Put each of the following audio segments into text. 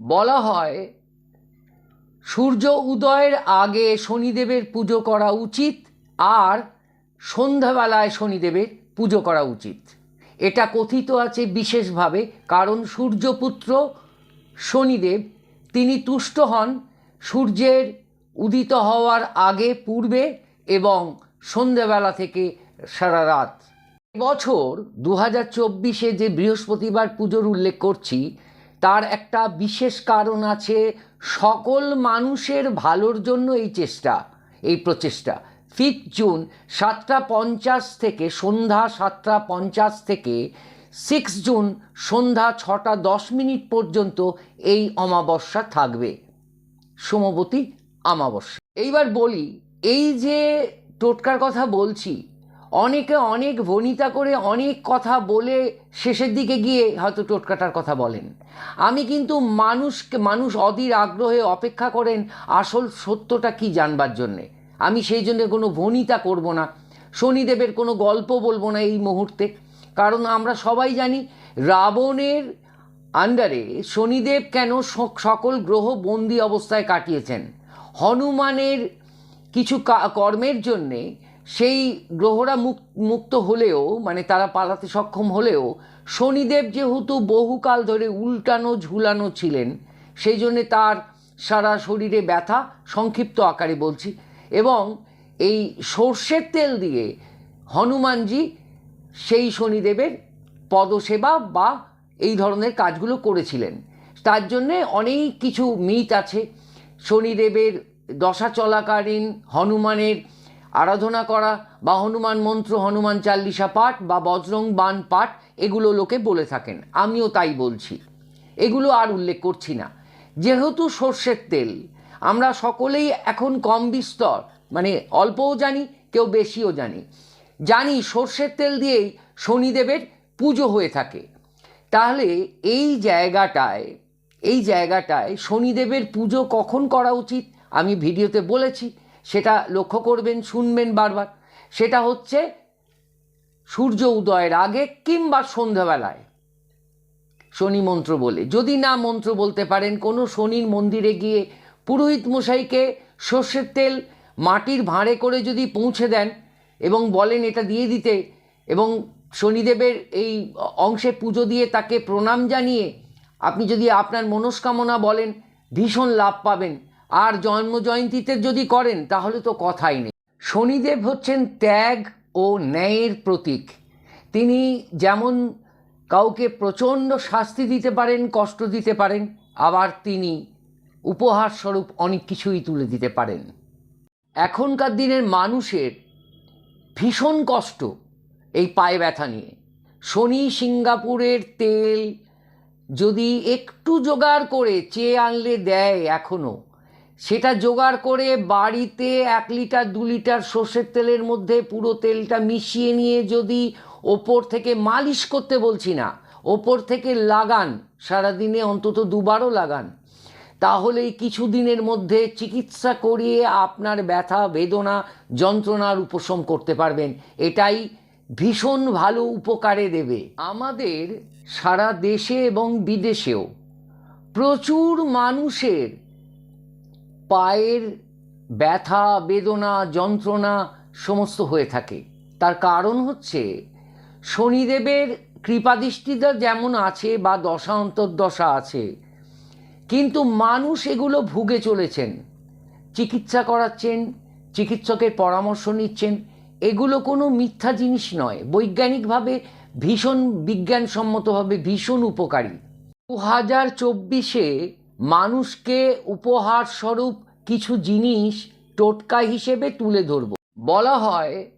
বলা হয়, সূর্য উদয়ের আগে শনিদেবের পুজো করা উচিত আর সন্ধ্যাবেলায় শনিদেবের পুজো করা উচিত। এটা কথিত আছে বিশেষভাবে কারণ সূর্যপুত্র শনিদেব, তিনি তুষ্ট হন সূর্যের উদিত হওয়ার আগে, পূর্বে এবং সন্ধ্যাবেলা থেকে সারা রাত। বছর দু হাজার যে বৃহস্পতিবার পুজোর উল্লেখ করছি তার একটা বিশেষ কারণ আছে, সকল মানুষের ভালোর জন্য এই চেষ্টা, এই প্রচেষ্টা। ফিফথ জুন সাতটা পঞ্চাশ থেকে, সন্ধ্যা সাতটা পঞ্চাশ থেকে সিক্স জুন সন্ধ্যা ছটা দশ মিনিট পর্যন্ত এই অমাবস্যা থাকবে। সোমবতী অমাবস্যা। এইবার বলি, এই যে টোটকার কথা বলছি অনেকে অনেক বনিতা করে অনেক কথা বলে শেষের দিকে গিয়ে হয়তো টোটকাটার কথা বলেন। আমি কিন্তু মানুষকে, মানুষ অধীর আগ্রহে অপেক্ষা করেন আসল সত্যটা কি জানবার জন্যে। আমি সেই জন্য কোনো ভনিতা করব না, শনিদেবের কোনো গল্প বলব না এই মুহূর্তে। কারণ আমরা সবাই জানি রাবণের আন্ডারে শনিদেব কেন সকল গ্রহ বন্দি অবস্থায় কাটিয়েছেন। হনুমানের কিছু কর্মের জন্যে সেই গ্রহরা মুক- মুক্ত হলেও মানে তারা পালাতে সক্ষম হলেও, শনিদেব যেহেতু বহুকাল ধরে উল্টানো ঝুলানো ছিলেন, সেই জন্যে তার সারা শরীরে ব্যথা সংক্ষিপ্ত আকারে বলছি। এবং এই সর্ষের তেল দিয়ে হনুমানজি সেই শনিদেবের পদসেবা বা এই ধরনের কাজগুলো করেছিলেন। তার জন্যে অনেক কিছু মিথ আছে। শনিদেবের দশা চলাকালীন হনুমানের আরাধনা করা বা হনুমান মন্ত্র, হনুমান চাল্লিশা পাঠ বা বজরং বান পাঠ, এগুলো লোকে বলে থাকেন। আমিও তাই বলছি। এগুলো আর উল্লেখ করছি না। যেহেতু সর্ষের তেল, আমরা সকলেই এখন কম বিস্তর মানে অল্পও জানি, কেউ বেশিও জানি। জানি সর্ষের তেল দিয়েই শনিদেবের পুজো হয়ে থাকে। তাহলে এই জায়গাটায় এই জায়গাটায় শনিদেবের পুজো কখন করা উচিত? আমি ভিডিওতে বলেছি। সেটা লক্ষ্য করবেন, শুনবেন বারবার। সেটা হচ্ছে সূর্য উদয়ের আগে কিংবা সন্ধ্যাবেলায়। শনি মন্ত্র বলে। যদি না মন্ত্র বলতে পারেন, কোনো শনির মন্দিরে গিয়ে পুরোহিত মশাইকে সর্ষের তেল মাটির ভাঁড়ে করে যদি পৌঁছে দেন এবং বলেন এটা দিয়ে দিতে এবং শনিদেবের এই অংশে পুজো দিয়ে তাকে প্রণাম জানিয়ে আপনি যদি আপনার মনস্কামনা বলেন, ভীষণ লাভ পাবেন। আর জন্ম জয়ন্তীতে যদি করেন, তাহলে তো কথাই নেই। শনিদেব হচ্ছেন ত্যাগ ও ন্যায়ের প্রতীক। তিনি যেমন কাউকে প্রচণ্ড শাস্তি দিতে পারেন, কষ্ট দিতে পারেন, আবার তিনি উপহার স্বরূপ অনেক কিছুই তুলে দিতে পারেন। এখনকার দিনের মানুষের ভীষণ কষ্ট এই পায়ে ব্যথা নিয়ে। শনি সিঙ্গাপুরের তেল যদি একটু জোগাড় করে চেয়ে আনলে দেয় এখনও। সেটা জোগাড় করে বাড়িতে এক লিটার, দু লিটার সর্ষের তেলের মধ্যে পুরো তেলটা মিশিয়ে নিয়ে যদি ওপর থেকে মালিশ করতে বলছি না, ওপর থেকে লাগান, সারাদিনে অন্তত দুবারও লাগান তাহলেই কিছু দিনের মধ্যে চিকিৎসা করিয়ে আপনার ব্যথা, বেদনা, যন্ত্রণার উপশম করতে পারবেন। এটাই ভীষণ ভালো উপকারে দেবে। আমাদের সারা দেশে এবং বিদেশেও প্রচুর মানুষের পায়ের ব্যথা, বেদনা, যন্ত্রণা সমস্ত হয়ে থাকে। তার কারণ হচ্ছে, শনিদেবের কৃপাদৃষ্টিটা যেমন আছে বা দশা অন্তর্দশা আছে, কিন্তু মানুষ এগুলো ভুগে চলেছেন। চিকিৎসা করাচ্ছেন, চিকিৎসকের পরামর্শ নিচ্ছেন। এগুলো কোনো মিথ্যা জিনিস নয়। বৈজ্ঞানিকভাবে ভীষণ, বিজ্ঞানসম্মতভাবে ভীষণ উপকারী। দু হাজার চব্বিশে মানুষকে উপহার স্বরূপ কিছু জিনিস টোটকা হিসেবে তুলে ধরব। বলা হয়,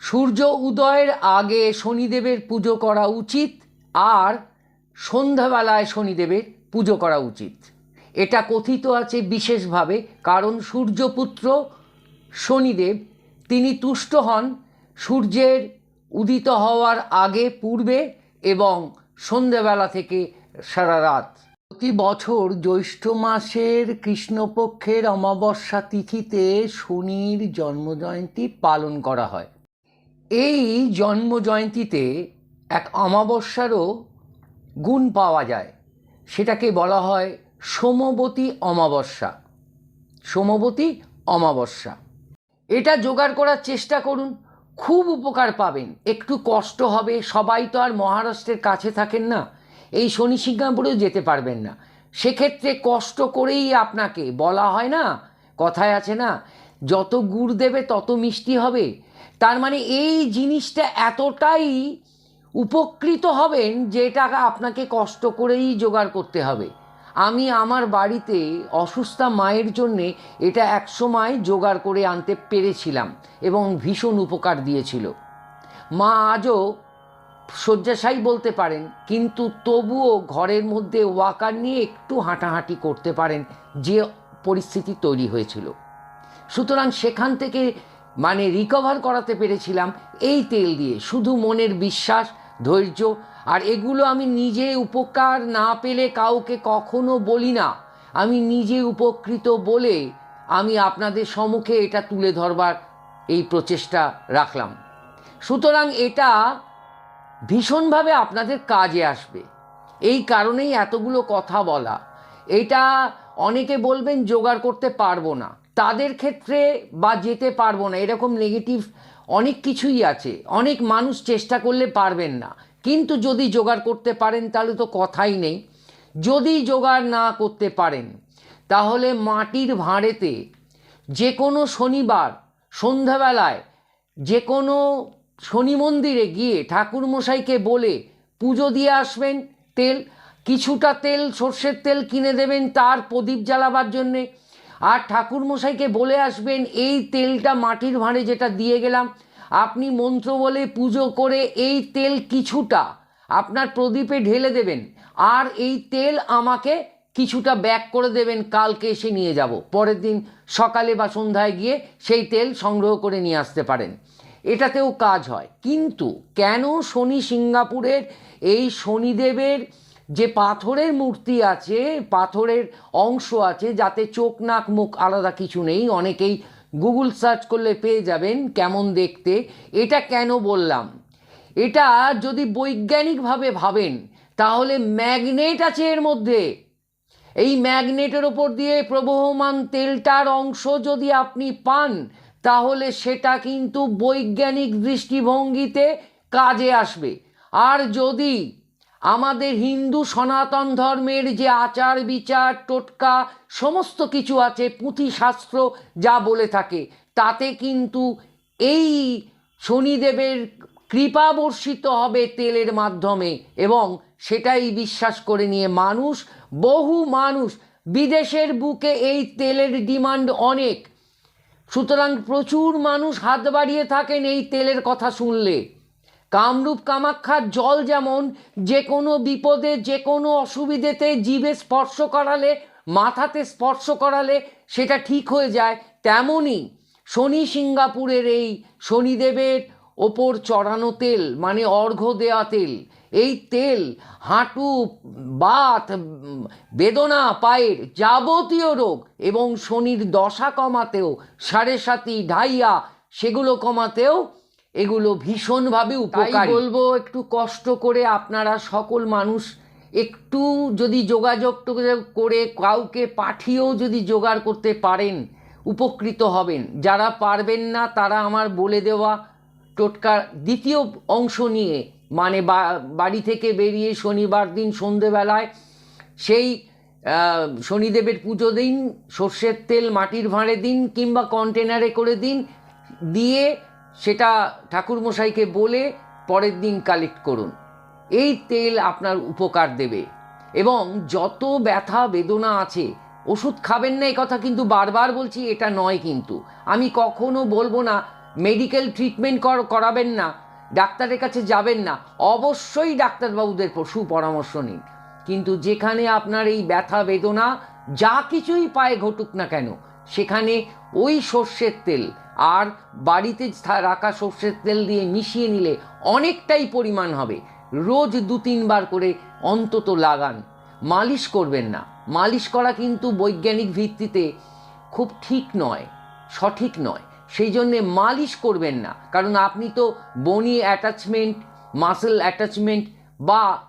সূর্য উদয়ের আগে শনিদেবের পুজো করা উচিত আর সন্ধ্যাবেলায় শনিদেবের পুজো করা উচিত। এটা কথিত আছে বিশেষভাবে কারণ সূর্যপুত্র শনিদেব, তিনি তুষ্ট হন সূর্যের উদিত হওয়ার আগে পূর্বে এবং সন্ধ্যাবেলা থেকে সারা রাত। প্রতি বছর জ্যৈষ্ঠ মাসের কৃষ্ণপক্ষের অমাবস্যা তিথিতে শনির জন্মজয়ন্তী পালন করা হয়। এই জন্মজয়ন্তীতে এক অমাবস্যারও গুণ পাওয়া যায়। সেটাকে বলা হয় সোমবতী অমাবস্যা। সোমবতী অমাবস্যা। এটা জোগাড় করার চেষ্টা করুন। খুব উপকার পাবেন। একটু কষ্ট হবে। সবাই তো আর মহারাষ্ট্রের কাছে থাকেন না। এই শনি সিঙ্গাপুরেও যেতে পারবেন না। সেক্ষেত্রে কষ্ট করেই আপনাকে, বলা হয় না, কথায় আছে না, যত গুড় দেবে তত মিষ্টি হবে। তার মানে এই জিনিসটা এতটাই উপকৃত হবেন যে এটা আপনাকে কষ্ট করেই জোগাড় করতে হবে। আমি আমার বাড়িতে অসুস্থা মায়ের জন্যে এটা একসময় জোগাড় করে আনতে পেরেছিলাম এবং ভীষণ উপকার দিয়েছিল। মা আজও শয্যাশায়ী বলতে পারেন, কিন্তু তবুও ঘরের মধ্যে ওয়াকার নিয়ে একটু হাঁটাহাঁটি করতে পারেন যে পরিস্থিতি তৈরি হয়েছিল। সুতরাং সেখান থেকে মানে রিকভার করাতে পেরেছিলাম এই তেল দিয়ে, শুধু মনের বিশ্বাস, ধৈর্য, আর এগুলো আমি নিজে উপকার না পেলে কাউকে কখনো বলি না। আমি নিজে উপকৃত বলে আমি আপনাদের সম্মুখে এটা তুলে ধরবার এই প্রচেষ্টা রাখলাম। সুতরাং এটা ভীষণভাবে আপনাদের কাজে আসবে। এই কারণেই এতগুলো কথা বলা। এটা অনেকে বলবেন জোগাড় করতে পারব না। তাদের ক্ষেত্রে বা যেতে পারব না, এরকম নেগেটিভ অনেক কিছুই আছে। অনেক মানুষ চেষ্টা করলে পারবেন না। কিন্তু যদি জোগাড় করতে পারেন, তাহলে তো কথাই নেই। যদি জোগাড় না করতে পারেন, তাহলে মাটির ভাঁড়েতে যে কোনো শনিবার সন্ধ্যাবেলায় যে কোনো শনি মন্দিরে গিয়ে ঠাকুরমশাইকে বলে পুজো দিয়ে আসবেন তেল, কিছুটা তেল, সর্ষের তেল কিনে দেবেন তার প্রদীপ জ্বালাবার জন্যে। আর ঠাকুরমশাইকে বলে আসবেন, এই তেলটা মাটির ভাঁড়ে যেটা দিয়ে গেলাম, আপনি মন্ত্র বলে পুজো করে এই তেল কিছুটা আপনার প্রদীপে ঢেলে দেবেন। আর এই তেল আমাকে কিছুটা ব্যাক করে দেবেন, কালকে এসে নিয়ে যাব। পরের দিন সকালে বা সন্ধ্যায় গিয়ে সেই তেল সংগ্রহ করে নিয়ে আসতে পারেন। এটাতেও কাজ হয়। কিন্তু কেন শনি সিঙ্গাপুরের এই শনিদেবের যে পাথরের মূর্তি আছে, পাথরের অংশ আছে, যাতে চোখ, নাক, মুখ আলাদা কিছু নেই, অনেকেই গুগল সার্চ করলে পেয়ে যাবেন কেমন দেখতে। এটা কেন বললাম? এটা যদি বৈজ্ঞানিকভাবে ভাবেন, তাহলে ম্যাগনেট আছে এর মধ্যে। এই ম্যাগনেটের ওপর দিয়ে প্রবহমান তেলটার অংশ যদি আপনি পান তাহলে সেটা কিন্তু বৈজ্ঞানিক দৃষ্টিভঙ্গিতে কাজে আসবে। আর যদি আমাদের হিন্দু সনাতন ধর্মের যে আচার বিচার, টোটকা, সমস্ত কিছু আছে, পুঁথিশাস্ত্র যা বলে থাকে, তাতে কিন্তু এই শনিদেবের কৃপা বর্ষিত হবে তেলের মাধ্যমে এবং সেটাই বিশ্বাস করে নিয়ে মানুষ, বহু মানুষ বিদেশের বুকে এই তেলের ডিমান্ড অনেক। সুতরাং প্রচুর মানুষ হাত বাড়িয়ে থাকেন এই তেলের কথা শুনলে। কামরূপ কামাক্ষার জল যেমন যে কোনো বিপদে যে কোনো অসুবিধেতে জীবে স্পর্শ করালে, মাথাতে স্পর্শ করালে সেটা ঠিক হয়ে যায় তেমনই শনি সিঙ্গাপুরের এই শনিদেবের ওপর চড়ানো তেল মানে অর্ঘ্য দেওয়া তেল এই তেল হাঁটু বাত বেদনা পায়ের যাবতীয় রোগ এবং শনির দশা কমাতেও সাড়ে সাতি ঢাইয়া সেগুলো কমাতেও এগুলো ভীষণভাবে উপকারী। বলব একটু কষ্ট করে আপনারা সকল মানুষ একটু যদি যোগাযোগ করে কাউকে পাঠিয়েও যদি জোগাড় করতে পারেন উপকৃত হবেন। যারা পারবেন না তারা আমার বলে দেওয়া টোটকার দ্বিতীয় অংশ নিয়ে মানে বাড়ি থেকে বেরিয়ে শনিবার দিন সন্ধেবেলায় সেই শনিদেবের পুজো দিন, সর্ষের তেল মাটির ভাঁড়ে দিন কিংবা কন্টেনারে করে দিন, দিয়ে সেটা ঠাকুরমশাইকে বলে পরের দিন কালেক্ট করুন। এই তেল আপনার উপকার দেবে। এবং যত ব্যথা, বেদনা আছে, ওষুধ খাবেন না কথা কিন্তু বারবার বলছি, এটা নয় কিন্তু। আমি কখনো বলব না মেডিকেল ট্রিটমেন্ট করাবেন না। ডাক্তারের কাছে যাবেন না, অবশ্যই ডাক্তারবাবুদের সুপরামর্শ নিন। কিন্তু যেখানে আপনার এই ব্যথা বেদনা যা কিছুই পায়ে ঘটুক না কেন, সেখানে ওই সর্ষের তেল আর বাড়িতে রাখা সর্ষের তেল দিয়ে মিশিয়ে নিলে অনেকটাই পরিমাণ হবে। রোজ দু তিনবার করে অন্তত লাগান। মালিশ করবেন না। মালিশ করা কিন্তু বৈজ্ঞানিক ভিত্তিতে খুব ঠিক নয়, সঠিক নয়। সেই জন্যে মালিশ করবেন না। কারণ আপনি তো বনি অ্যাটাচমেন্ট মাসেল অ্যাটাচমেন্ট বা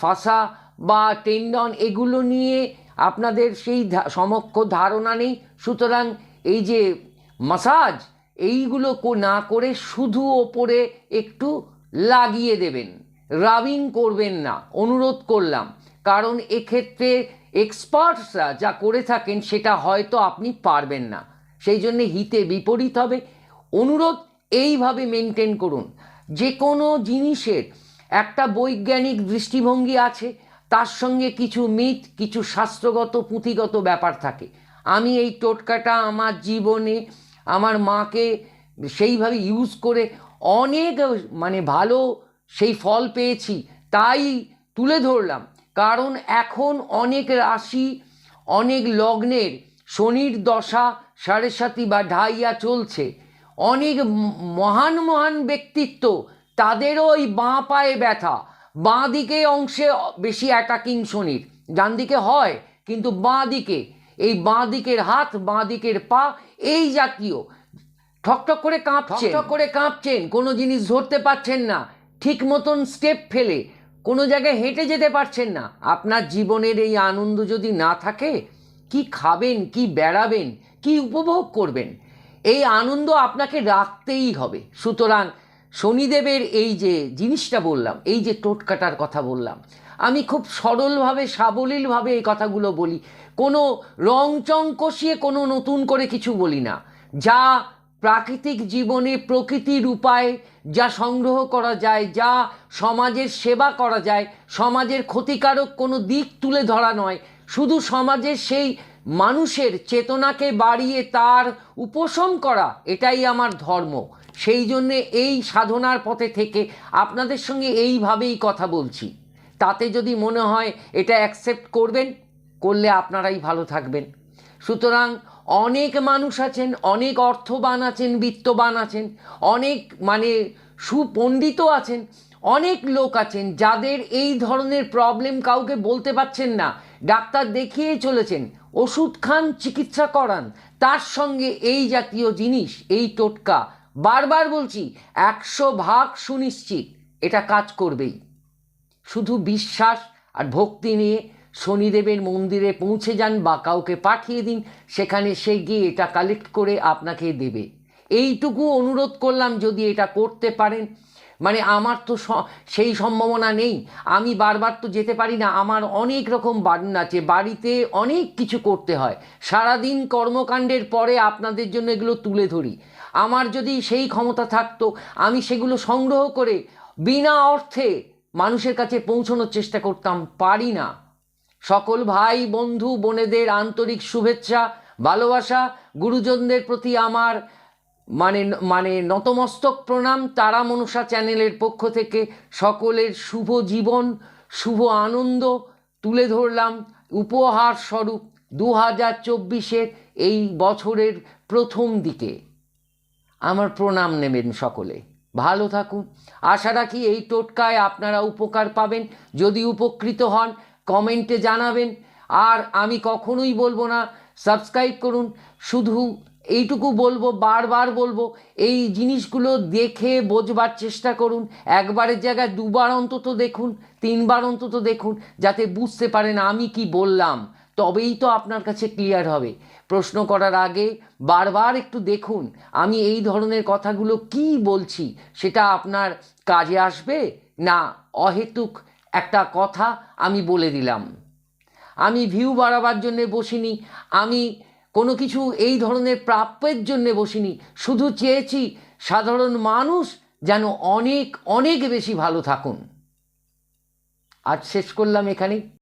ফাঁসা বা টেন্ডন এগুলো নিয়ে আপনাদের সেই সমক্ষ ধারণা নেই। সুতরাং এই যে মাসাজ এইগুলো না করে শুধু ওপরে একটু লাগিয়ে দেবেন। রাবিং করবেন না, অনুরোধ করলাম। কারণ এক্ষেত্রে এক্সপার্টসরা যা করে থাকেন সেটা হয়তো আপনি পারবেন না। সেই জন্যে হিতে বিপরীত হবে। অনুরোধ, এইভাবে মেনটেন করুন। যে কোনো জিনিসের একটা বৈজ্ঞানিক দৃষ্টিভঙ্গি আছে, তার সঙ্গে কিছু মিথ, কিছু শাস্ত্রগত, পুঁথিগত ব্যাপার থাকে। আমি এই টোটকাটা আমার জীবনে, আমার মাকে সেইভাবে ইউজ করে অনেক মানে ভালো সেই ফল পেয়েছি, তাই তুলে ধরলাম। কারণ এখন অনেক রাশি, অনেক লগ্নের শনির দশা সাড়ে সাতি বা ঢাইয়া চলছে। অনেক মহান মহান ব্যক্তিত্ব তাদেরও ওই বাঁ পায়ে ব্যথা। বাঁ দিকে অংশে বেশি অ্যাটাকিং শনির। ডান দিকে হয়, কিন্তু বাঁ দিকে, এই বাঁ দিকের হাত, বাঁ দিকের পা, এই জাতীয়। ঠকঠক করে কাঁপছে ঠক করে কাঁপছেন, কোনো জিনিস ধরতে পারছেন না। ঠিক মতন স্টেপ ফেলে, কোনো জায়গায় হেঁটে যেতে পারছেন না। আপনার জীবনের এই আনন্দ যদি না থাকে কি খাবেন, কি বেড়াবেন, কি উপভোগ করবেন, এই আনন্দ আপনাকে রাখতেই হবে। সুতরাং শনিদেবের এই যে জিনিসটা বললাম, এই যে টোটকাটার কথা বললাম, আমি খুব সরলভাবে, সাবলীলভাবে এই কথাগুলো বলি। কোনো রং চং কষিয়ে কোনো নতুন করে কিছু বলি না। যা প্রাকৃতিক জীবনে প্রকৃতির উপায়ে যা সংগ্রহ করা যায়, যা সমাজের সেবা করা যায়, সমাজের ক্ষতিকারক কোনো দিক তুলে ধরা নয় শুধু সমাজের সেই মানুষের চেতনাকে বাড়িয়ে তার উপশম করা, এটাই আমার ধর্ম। সেই জন্যে এই সাধনার পথে থেকে আপনাদের সঙ্গে এইভাবেই কথা বলছি। তাতে যদি মনে হয় এটা অ্যাকসেপ্ট করবেন, করলে আপনারাই ভালো থাকবেন। সুতরাং অনেক মানুষ আছেন, অনেক অর্থবান আছেন, বিত্তবান আছেন, অনেক মানে সুপণ্ডিত আছেন, অনেক লোক আছেন যাদের এই ধরনের প্রবলেম কাউকে বলতে পারছেন না। ডাক্তার দেখিয়েই চলেছেন, ওষুধ খান, চিকিৎসা করান। তার সঙ্গে এই জাতীয় জিনিস, এই টোটকা, বারবার বলছি, একশো ভাগ সুনিশ্চিত, এটা কাজ করবেই। শুধু বিশ্বাস আর ভক্তি নিয়ে শনিদেবের মন্দিরে পৌঁছে যান বা কাউকে পাঠিয়ে দিন, সেখানে সে গিয়ে এটা কালেক্ট করে আপনাকে দেবে। এইটুকু অনুরোধ করলাম, যদি এটা করতে পারেন মানে আমার তো সেই সম্ভাবনা নেই। আমি বারবার তো যেতে পারি না। আমার অনেক রকম বার্ন আছে। বাড়িতে অনেক কিছু করতে হয়। সারাদিন কর্মকাণ্ডের পরে আপনাদের জন্য এগুলো তুলে ধরি। আমার যদি সেই ক্ষমতা থাকতো, আমি সেগুলো সংগ্রহ করে বিনা অর্থে মানুষের কাছে পৌঁছানোর চেষ্টা করতাম। পারি না। সকল ভাই, বন্ধু, বোনেদের আন্তরিক শুভেচ্ছা, ভালোবাসা, গুরুজনদের প্রতি আমার মানে মানে নতমস্তক প্রণাম তারা মনসা চ্যানেলের পক্ষ থেকে সকলের শুভ জীবন, শুভ আনন্দ তুলে ধরলাম উপহার স্বরূপ দু হাজার চব্বিশের এই বছরের প্রথম দিকে। আমার প্রণাম নেবেন সকলে। ভালো থাকুন। আশা রাখি এই টোটকায় আপনারা উপকার পাবেন। যদি উপকৃত হন, কমেন্টে জানাবেন। আর আমি কখনোই বলব না, সাবস্ক্রাইব করুন। শুধু এইটুকু বলব, বারবার বলব, এই জিনিসগুলো দেখে বোঝবার চেষ্টা করুন। একবারের জায়গায় দুবার অন্তত দেখুন, তিনবার অন্তত দেখুন, যাতে বুঝতে পারেন আমি কি বললাম। তবেই তো আপনার কাছে ক্লিয়ার হবে। প্রশ্ন করার আগে বারবার একটু দেখুন, আমি এই ধরনের কথাগুলো কি বলছি, সেটা আপনার কাজে আসবে না অহেতুক একটা কথা আমি বলে দিলাম। আমি ভিউ বাড়াবার জন্যে বসিনি, আমি কোনো কিছু এই ধরনের প্রাপ্যের জন্যে বসিনি। শুধু চেয়েছি সাধারণ মানুষ যেন অনেক অনেক বেশি ভালো থাকুন। আজ শেষ করলাম এখানেই।